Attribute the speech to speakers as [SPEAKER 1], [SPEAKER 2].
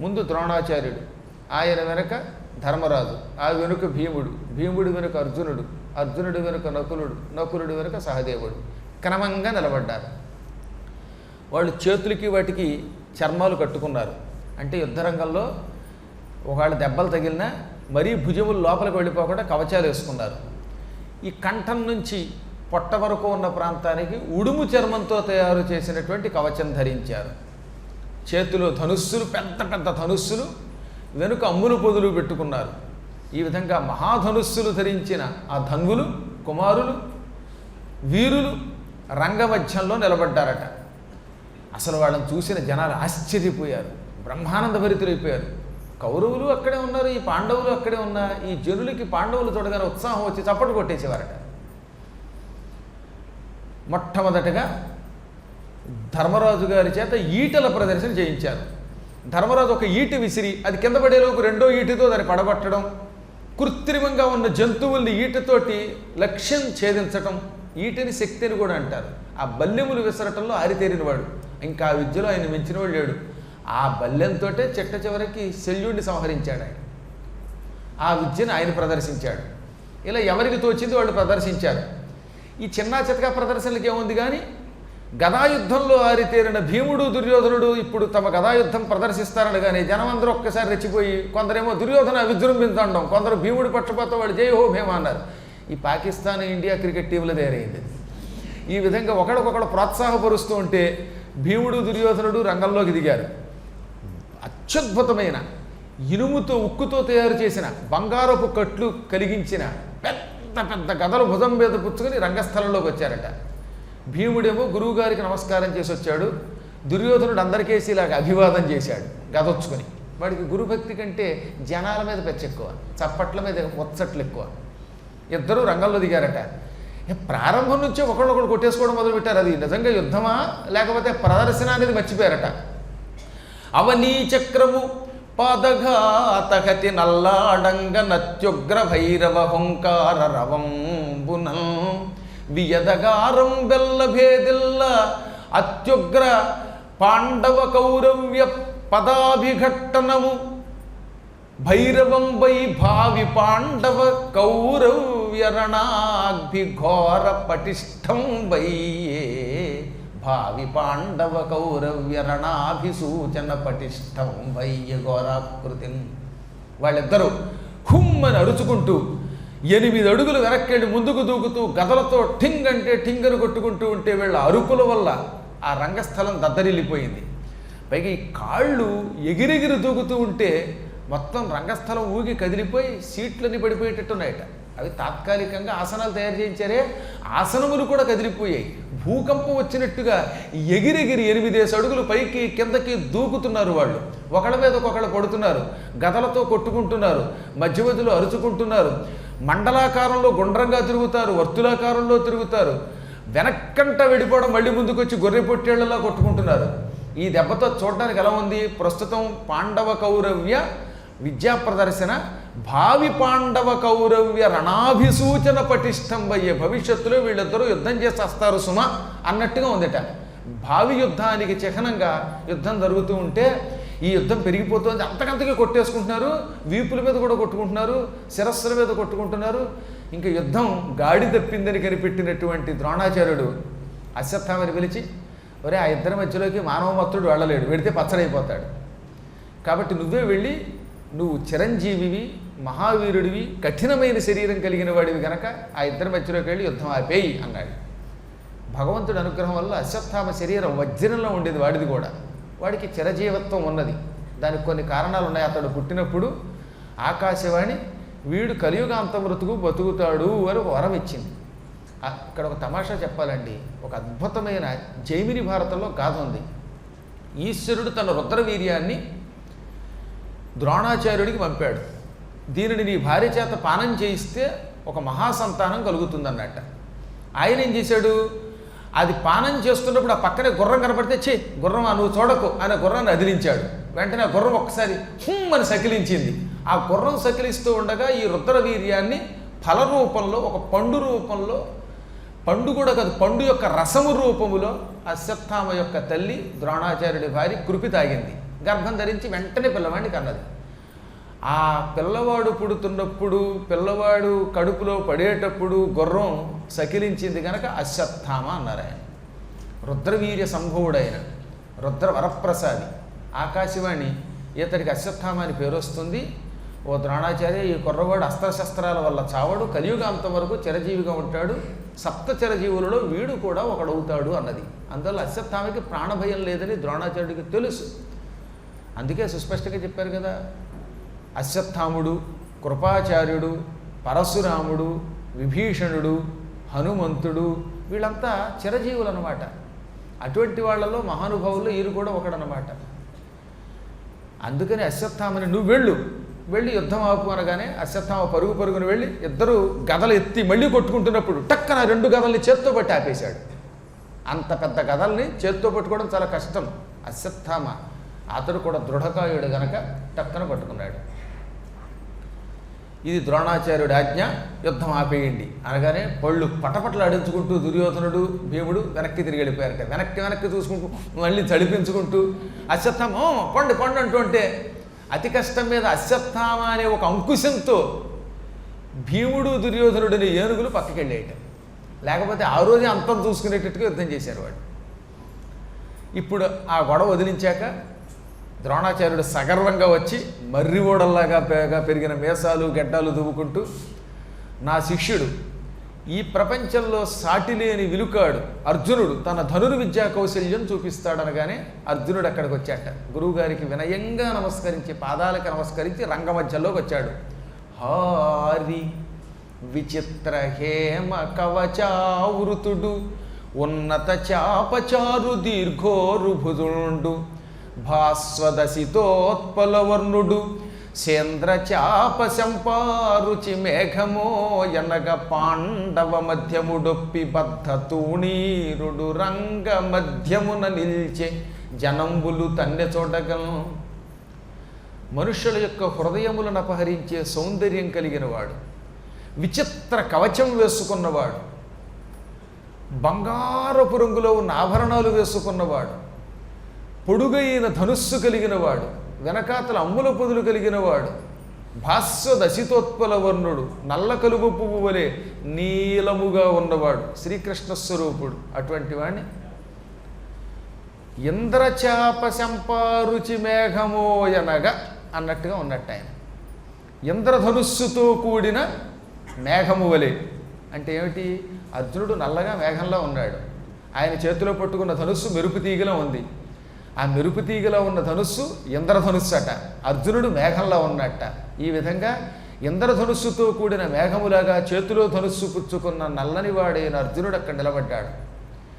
[SPEAKER 1] ముందు ద్రోణాచార్యుడు ఆయన వెనుక ధర్మరాజు ఆ వెనుక భీముడు భీముడి వెనుక అర్జునుడు అర్జునుడి వెనుక నకులుడు నకులుడి వెనుక సహదేవుడు. క్రమంగా నిలబడ్డారు. వాళ్ళు చేతులకి వాటికి చర్మాలు కట్టుకున్నారు. అంటే యుద్ధరంగంలో ఒకవేళ దెబ్బలు తగిలినా మరీ భుజములు లోపలికి వెళ్ళిపోకుండా కవచాలు వేసుకున్నారు. ఈ కంఠం నుంచి పొట్ట వరకు ఉన్న ప్రాంతానికి ఉడుము చర్మంతో తయారు చేసినటువంటి కవచం ధరించారు. చేతిలో ధనుస్సులు పెద్ద పెద్ద ధనుస్సులు వెనుక అమ్ములు పొదులు పెట్టుకున్నారు. ఈ విధంగా మహాధనుస్సులు ధరించిన ఆ ధన్వులు కుమారులు వీరులు రంగమధ్యంలో నిలబడ్డారట. అసలు వాళ్ళని చూసిన జనాలు ఆశ్చర్యపోయారు. బ్రహ్మానంద భరితులైపోయారు. కౌరవులు అక్కడే ఉన్నారు ఈ పాండవులు అక్కడే ఉన్న ఈ జనులకి పాండవులు చూడగానే ఉత్సాహం వచ్చి చప్పట్లు కొట్టేసేవారట. మొట్టమొదటగా ధర్మరాజు గారి చేత ఈటల ప్రదర్శన చేయించారు. ధర్మరాజు ఒక ఈటి విసిరి అది కింద పడేలోపు రెండో ఈటితో దాన్ని పడగొట్టడం కృత్రిమంగా ఉన్న జంతువుల్ని ఈటతోటి లక్ష్యం ఛేదించటం ఈటిని శక్తి అని కూడా అంటారు. ఆ బల్లెములు విసరటంలో ఆరితేరినవాడు ఇంకా ఆ విద్యలో ఆయన మించినవాడు లేడు. ఆ బల్లెంతో చెట్ట చివరికి శల్యుడిని సంహరించాడు ఆయన. ఆ విద్యను ఆయన ప్రదర్శించాడు. ఇలా ఎవరికి తోచింది వాళ్ళు ప్రదర్శించారు. ఈ చిన్న చితక ప్రదర్శనలకు ఏముంది కానీ గదాయుద్ధంలో ఆరితేరిన భీముడు దుర్యోధనుడు ఇప్పుడు తమ గదాయుద్ధం ప్రదర్శిస్తారని కానీ జనం అందరూ ఒక్కసారి రెచ్చిపోయి కొందరేమో దుర్యోధన విజృంభించడం కొందరు భీముడి పక్షపాతం వాడు జై హో భీమ అన్నారు. ఈ పాకిస్తాన్ ఇండియా క్రికెట్ టీంలో తయారైంది ఈ విధంగా ఒకడికొకడు ప్రోత్సాహపరుస్తూ ఉంటే భీముడు దుర్యోధనుడు రంగంలోకి దిగారు. అత్యద్భుతమైన ఇనుముతో ఉక్కుతో తయారు చేసిన బంగారపు కట్లు కలిగించిన పెద్ద పెద్ద గదలు భుజం మీద పుచ్చుకొని రంగస్థలంలోకి వచ్చారట. భీముడేమో గురువుగారికి నమస్కారం చేసి వచ్చాడు. దుర్యోధనుడు అందరికేసి ఇలాగ అభివాదం చేశాడు గదొచ్చుకొని. వాడికి గురుభక్తి కంటే జనాల మీద పెచ్చ ఎక్కువ చప్పట్ల మీద వచ్చట్లు ఎక్కువ. ఇద్దరూ రంగంలో దిగారట. ప్రారంభం నుంచే ఒకళ్ళొకళ్ళు కొట్టేసుకోవడం మొదలుపెట్టారు. అది నిజంగా యుద్ధమా? లేకపోతే ప్రదర్శన అనేది మర్చిపోయారట. అవనీ చక్రము పాదఘాతగతి నల్లాడంగ నత్యుగ్ర భైరవ హుంకార రవం బునం బెల్ల భేదిల్ల అత్యుగ్ర పాండవ కౌరవ్య పదాభిఘట్టనము భైరవం వై భావి పాండవ కౌరవ్యరణాగ్భిఘోర పటిష్టం వయ్యే భావి పాండవ కౌరవ్యరణాభిసూచన పటిష్టం వయ్య ఘోరాకృతి వాళ్ళిద్దరూ హుమ్మని అరుచుకుంటూ ఎనిమిది అడుగులు వెనక్కెళ్ళి ముందుకు దూకుతూ గదలతో ఠింగ్ అంటే ఠింగను కొట్టుకుంటూ ఉంటే వీళ్ళ అరుపుల వల్ల ఆ రంగస్థలం దద్దరిల్లిపోయింది. పైగా ఈ కాళ్ళు ఎగిరెగిరి దూకుతూ ఉంటే మొత్తం రంగస్థలం ఊగి కదిలిపోయి సీట్లన్నీ పడిపోయేటట్టున్నాయట. అవి తాత్కాలికంగా ఆసనాలు తయారు చేయించారే ఆసనములు కూడా కదిలిపోయాయి. భూకంపం వచ్చినట్టుగా ఎగిరెగిరి ఎనిమిదేసి అడుగులు పైకి కిందకి దూకుతున్నారు వాళ్ళు. ఒకళ్ళ మీద ఒకళ్ళు పడుతున్నారు గదలతో కొట్టుకుంటున్నారు మధ్య మధ్యలో అరుచుకుంటున్నారు. మండలాకారంలో గుండ్రంగా తిరుగుతారు వర్తులాకారంలో తిరుగుతారు. వెనక్కంట వెళ్ళిపోవడం మళ్ళీ ముందుకు వచ్చి గొర్రె పొట్టేళ్ళలా కొట్టుకుంటున్నారు. ఈ దెబ్బతో చూడడానికి ఎలా ఉంది? ప్రస్తుతం పాండవ కౌరవ్య విద్యా ప్రదర్శన భావి పాండవ కౌరవ్య రణాభిసూచన పటిష్టం అయ్యే భవిష్యత్తులో వీళ్ళిద్దరూ యుద్ధం చేసేస్తారు సుమ అన్నట్టుగా ఉందట. భావి యుద్ధానికి చిహ్నంగా యుద్ధం జరుగుతూ ఉంటే ఈ యుద్ధం పెరిగిపోతుంది. అంతకంతకి కొట్టేసుకుంటున్నారు. వీపుల మీద కూడా కొట్టుకుంటున్నారు. శిరస్సుల మీద కొట్టుకుంటున్నారు. ఇంకా యుద్ధం గాడి తప్పిందని కనిపెట్టినటువంటి ద్రోణాచార్యుడు అశ్వత్థామని పిలిచి ఒరే ఆ ఇద్దరి మధ్యలోకి మానవమత్తుడు వెళ్ళలేడు. వెడితే పచ్చడైపోతాడు. కాబట్టి నువ్వే వెళ్ళి నువ్వు చిరంజీవివి మహావీరుడివి కఠినమైన శరీరం కలిగిన వాడివి గనక ఆ ఇద్దరి మధ్యలోకి వెళ్ళి యుద్ధం ఆపేయి అన్నాడు. భగవంతుడి అనుగ్రహం వల్ల అశ్వత్థామ శరీరం వజ్రంలో ఉండేది వాడిది కూడా. వాడికి చిరజీవత్వం ఉన్నది. దానికి కొన్ని కారణాలు ఉన్నాయి. అతడు పుట్టినప్పుడు ఆకాశవాణి వీడు కలియుగాంత మృతుకు బతుకుతాడు అని వరం ఇచ్చింది. ఇక్కడ ఒక తమాషా చెప్పాలండి. ఒక అద్భుతమైన జైమిని భారతంలో గాథ ఉంది. ఈశ్వరుడు తన రుద్రవీర్యాన్ని ద్రోణాచార్యుడికి పంపాడు. దీనిని నీ భార్య చేత పానం చేయిస్తే ఒక మహాసంతానం కలుగుతుందన్నట్ట. ఆయన ఏం చేశాడు? అది పానం చేస్తున్నప్పుడు ఆ పక్కనే గుర్రం కనపడితే చే గుర్రం నువ్వు చూడకు అనే గుర్రాన్ని అదిలించాడు. వెంటనే ఆ గుర్రం ఒక్కసారి హుమ్ అని సకిలించింది. ఆ గుర్రం సకిలిస్తూ ఉండగా ఈ రుద్రవీర్యాన్ని ఫల రూపంలో ఒక పండు రూపంలో పండు కూడా కాదు పండు యొక్క రసము రూపములో అశ్వత్థామ యొక్క తల్లి ద్రోణాచార్యుడి భార్య కృపి తాగింది. గర్భం ధరించి వెంటనే పిల్లవాడిని కన్నది. ఆ పిల్లవాడు పుడుతున్నప్పుడు పిల్లవాడు కడుపులో పడేటప్పుడు గుర్రం సకిలించింది కనుక అశ్వత్థామ అన్నారు ఆయన. రుద్రవీర్య సంభవుడైన రుద్ర వరప్రసాది ఆకాశవాణి ఇతడికి అశ్వత్థామ అని పేరు వస్తుంది. ఓ ద్రోణాచార్య ఈ కుర్రవాడు అస్త్రశస్త్రాల వల్ల చావడు కలియుగాంతం వరకు చిరజీవిగా ఉంటాడు సప్త చిరజీవులలో వీడు కూడా ఒకడవుతాడు అన్నది. అందువల్ల అశ్వత్థామకి ప్రాణభయం లేదని ద్రోణాచార్యుడికి తెలుసు. అందుకే సుస్పష్టంగా చెప్పారు కదా అశ్వత్థాముడు కృపాచార్యుడు పరశురాముడు విభీషణుడు హనుమంతుడు వీళ్ళంతా చిరజీవులు అనమాట అటువంటి వాళ్ళలో మహానుభావుల్లో వీరు కూడా ఒకడనమాట అందుకని అశ్వత్థామని నువ్వు వెళ్ళు వెళ్ళి యుద్ధం ఆపు అనగానే అశ్వత్థామ పరుగు పరుగును వెళ్ళి ఇద్దరు గదలు ఎత్తి మళ్ళీ కొట్టుకుంటున్నప్పుడు టక్కన రెండు గదల్ని చేత్తో పట్టి ఆపేశాడు. అంత పెద్ద గదల్ని చేత్తో పట్టుకోవడం చాలా కష్టం. అశ్వత్థామ అతడు కూడా దృఢకాయుడు గనక టక్కన పట్టుకున్నాడు. ఇది ద్రోణాచార్యుడి ఆజ్ఞ యుద్ధం ఆపేయండి. అనగానే పళ్ళు పటపటలాడించుకుంటూ దుర్యోధనుడు భీముడు వెనక్కి తిరిగి వెళ్ళిపోయారు వెనక్కి వెనక్కి చూసుకుంటూ మళ్ళీ చడిపించుకుంటూ అశ్వత్థామో పండు పండు అంటూ అంటే అతి కష్టం మీద అశ్వత్థామ అనే ఒక అంకుశంతో భీముడు దుర్యోధనుడిని ఏనుగులు పక్కకి వెళ్ళేయటం లేకపోతే ఆ రోజే అంతం చూసుకునేటట్టుగా యుద్ధం చేశారు వాడు ఇప్పుడు ఆ గొడవ వదిలించాక ద్రోణాచార్యుడు సగర్వంగా వచ్చి మర్రి ఓడల్లాగా పేగా పెరిగిన మేసాలు గెడ్డాలు దువ్వుకుంటూ నా శిష్యుడు ఈ ప్రపంచంలో సాటి లేని విలుకాడు అర్జునుడు తన ధనుర్విద్యా కౌశల్యం చూపిస్తాడనగానే అర్జునుడు అక్కడికి వచ్చాట గురువుగారికి వినయంగా నమస్కరించి పాదాలకు నమస్కరించి రంగమధ్యంలోకి వచ్చాడు. హారి విచిత్ర హేమ కవచావృతుడు ఉన్నత చాపచారు దీర్ఘోరుభుజుండు. భాస్వదశితోత్పలవర్ణుడు సేంద్రచాప శంపారుచి మేఘమో ఎనగ పాండవ మధ్యముడొప్పి బద్ధ తూణీరుడు రంగ మధ్యమున నిల్చే జనంబులు తన్నె చూడగలను మనుషుల యొక్క హృదయములను అపహరించే సౌందర్యం కలిగిన వాడు విచిత్ర కవచం వేసుకున్నవాడు. బంగారపు రంగులో ఉన్న ఆభరణాలు వేసుకున్నవాడు. పొడుగైన ధనుస్సు కలిగిన వాడు వెనకాతల అమ్ముల పొదులు కలిగిన వాడు భాస్వ దశితోత్పల వర్ణుడు నల్ల కలుగు పువ్వు వలె నీలముగా ఉన్నవాడు శ్రీకృష్ణ స్వరూపుడు అటువంటి వాణ్ణి? ఇంద్రచాప శంపారుచి మేఘమోయనగా అన్నట్టుగా ఉన్నట్టు ఆయన. ఇంద్రధనుస్సుతో కూడిన మేఘము వలె. అంటే ఏమిటి? అర్జునుడు నల్లగా మేఘంలో ఉన్నాడు. ఆయన చేతిలో పట్టుకున్న ధనుస్సు మెరుపు తీగలా ఉంది. ఆ మెరుపు తీగలో ఉన్న ధనుస్సు ఇంద్రధనుస్సు అట అర్జునుడు మేఘంలో ఉన్నట్ట. ఈ విధంగా ఇంద్రధనుస్సుతో కూడిన మేఘములాగా చేతిలో ధనుస్సు పుచ్చుకున్న నల్లని వాడైన అర్జునుడు అక్కడ నిలబడ్డాడు.